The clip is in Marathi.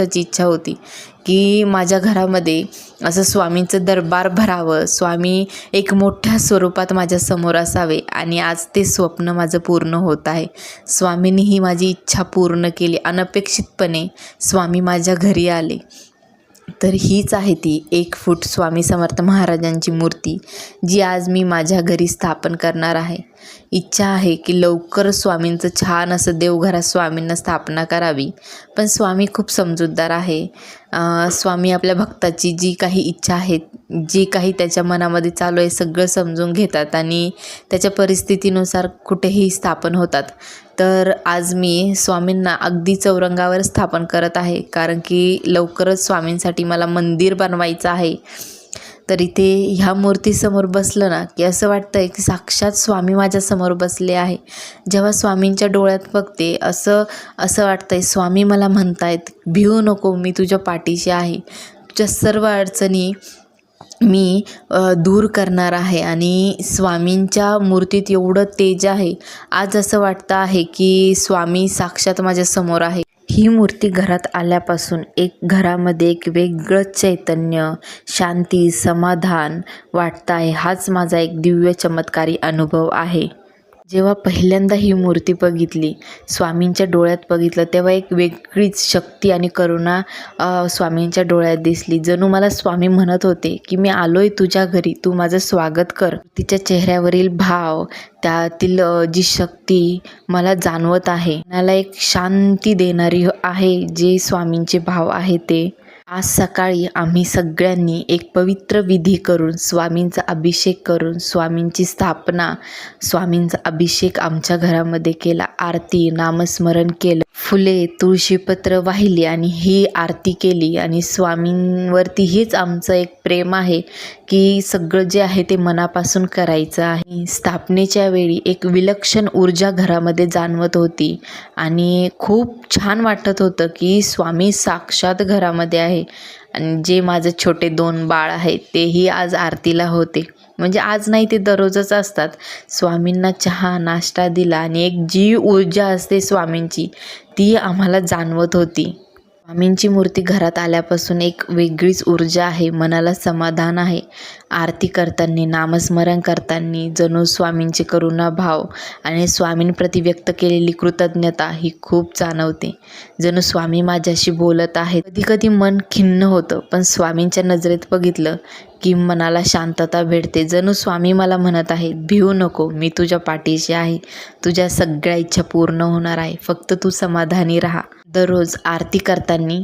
त्याची इच्छा होती. की माझ्या घरामध्ये असं स्वामींचं दरबार भरावं स्वामी एक मोठ्या स्वरूपात माझ्यासमोर असावे आणि आज ते स्वप्न माझं पूर्ण होत आहे. स्वामींनी ही माझी इच्छा पूर्ण केली. अनपेक्षितपणे स्वामी माझ्या घरी आले. तर हीच आहे ती एक फूट स्वामी समर्थ महाराजांची मूर्ती जी आज मी माझ्या घरी स्थापन करणार आहे. इच्छा आहे की लवकर स्वामींचं छान असं देवघरात स्वामींना स्थापना करावी. पण स्वामी खूप समजूतदार आहे. स्वामी आपल्या भक्ताची जी काही इच्छा आहे जी काही त्याच्या मनामध्ये चालू आहे सगळं समजून घेतात आणि त्याच्या परिस्थितीनुसार कुठेही स्थापन होतात. तर आज मी स्वामींना अगदी चौरंगावर स्थापन करत आहे कारण की लवकरच स्वामींसाठी मला मंदिर बनवायचं आहे. तर इथे ह्या मूर्तीसमोर बसलं ना की असं वाटतं आहे की साक्षात स्वामी माझ्यासमोर बसले आहे. जेव्हा स्वामींच्या डोळ्यात बघते असं असं वाटतं आहे स्वामी मला म्हणतायत भिवू नको मी तुझ्या पाठीशी आहे. तुझ्या सर्व अडचणी मी दूर करणार आहे आणि स्वामींच्या मूर्तीत एवढं तेज आहे. आज असं वाटतं आहे की स्वामी साक्षात माझ्यासमोर आहे. ही मूर्ती घरात आल्यापासून एक घरामध्ये एक वेगळं चैतन्य शांती समाधान वाटतं आहे हाच माझा एक दिव्य चमत्कारी अनुभव आहे. जेव्हा पहिल्यांदा ही मूर्ती बघितली स्वामींच्या डोळ्यात बघितलं तेव्हा एक वेगळीच शक्ती आणि करुणा स्वामींच्या डोळ्यात दिसली. जणू मला स्वामी म्हणत होते की मी आलोय तुझ्या घरी तू माझं स्वागत कर. तिच्या चेहऱ्यावरील भाव त्यातील जी शक्ती मला जाणवत आहे. मला एक शांती देणारी आहे जे स्वामींचे भाव आहे ते. आज सकाळी आम्ही सगळ्यांनी एक पवित्र विधी करून स्वामींचा अभिषेक करून स्वामींची स्थापना स्वामींचा अभिषेक आमच्या घरामध्ये केला आरती नामस्मरण केलं. फुले तुळशीपत्र वाहिली आणि ही आरती केली. आणि स्वामींवरती हेच आमचं एक प्रेम आहे की सगळं जे आहे ते मनापासून करायचं आहे. स्थापनेच्या वेळी एक विलक्षण ऊर्जा घरामध्ये जाणवत होती आणि खूप छान वाटत होतं की स्वामी साक्षात घरामध्ये आहे. आणि जे माझे छोटे दोन बाळ आहेत तेही आज आरतीला होते. म्हणजे आज नाही ते दररोजच असतात. स्वामींना चहा नाश्ता दिला आणि एक जी ऊर्जा असते स्वामींची. ती आम्हाला जाणवत होती. स्वामींची मूर्ती घरात आल्यापासून एक वेगळीच ऊर्जा आहे मनाला समाधान आहे. आरती करताना नामस्मरण करताना जणू स्वामींचे करुणाभाव आणि स्वामींप्रती व्यक्त केलेली कृतज्ञता ही खूप जाणवते. जणू स्वामी माझ्याशी बोलत आहेत. कधी कधी मन खिन्न होतं पण स्वामींच्या नजरेत बघितलं की मनाला शांतता भेटते. जणू स्वामी मला म्हणत आहेत भिवू नको मी तुझ्या पाठीशी आहे. तुझ्या सगळ्या इच्छा पूर्ण होणार आहे. फक्त तू समाधानी राहा. दररोज आरती करताना